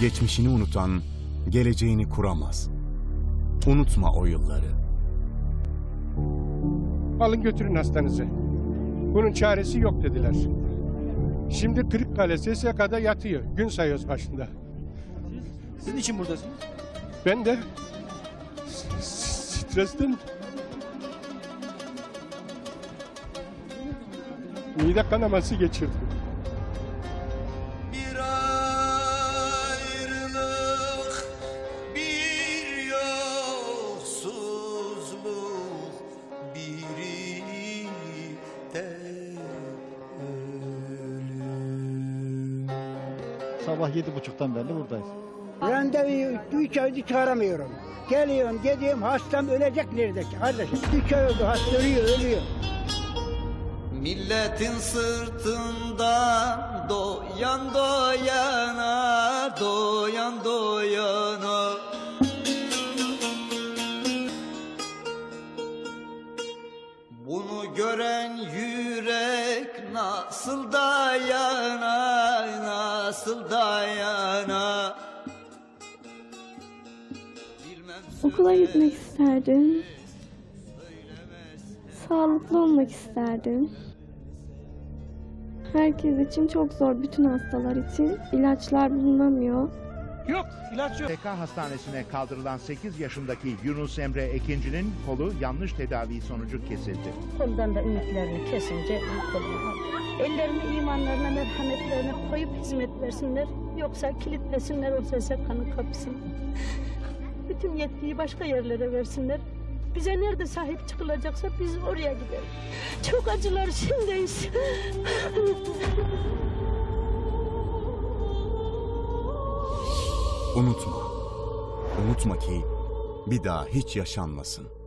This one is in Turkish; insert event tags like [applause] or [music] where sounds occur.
Geçmişini unutan geleceğini kuramaz. Unutma o yılları. Alın götürün hastanıza. Bunun çaresi yok dediler. Şimdi Kırıkkale SSK'da yatıyor. Gün sayıyoruz başında. Siz niçin buradasınız? Ben de stresten mide kanaması geçirdim. Sabah yedi buçuktan beri buradayız. Randevuyu üç aydır çağıramıyorum. Geliyorum, gidiyorum, hastam ölecek neredeki kardeşim. Üç ay oldu, hasta ölüyor, ölüyor. Milletin sırtından doyan doyana, doyan doyana. Bunu gören yürek nasıl dayana, nasıl dayana. Okula gitmek isterdim. Sağlıklı olmak isterdim. Herkes için çok zor, bütün hastalar için. İlaçlar bulunamıyor. Yok, ilaç yok. TK hastanesine kaldırılan 8 yaşındaki Yunus Emre Ekinci'nin kolu yanlış tedavi sonucu kesildi. Ondan da ümitlerini kesince Ellerini imanlarına, merhametlerine koyup hizmet versinler. Yoksa kilitlesinler o SSK'nın kapısını. Bütün yetkiyi başka yerlere versinler. Bize nerede sahip çıkılacaksa biz oraya gidelim. Çok acılar içindeyiz. [laughs] Unutma. Unutma ki bir daha hiç yaşanmasın.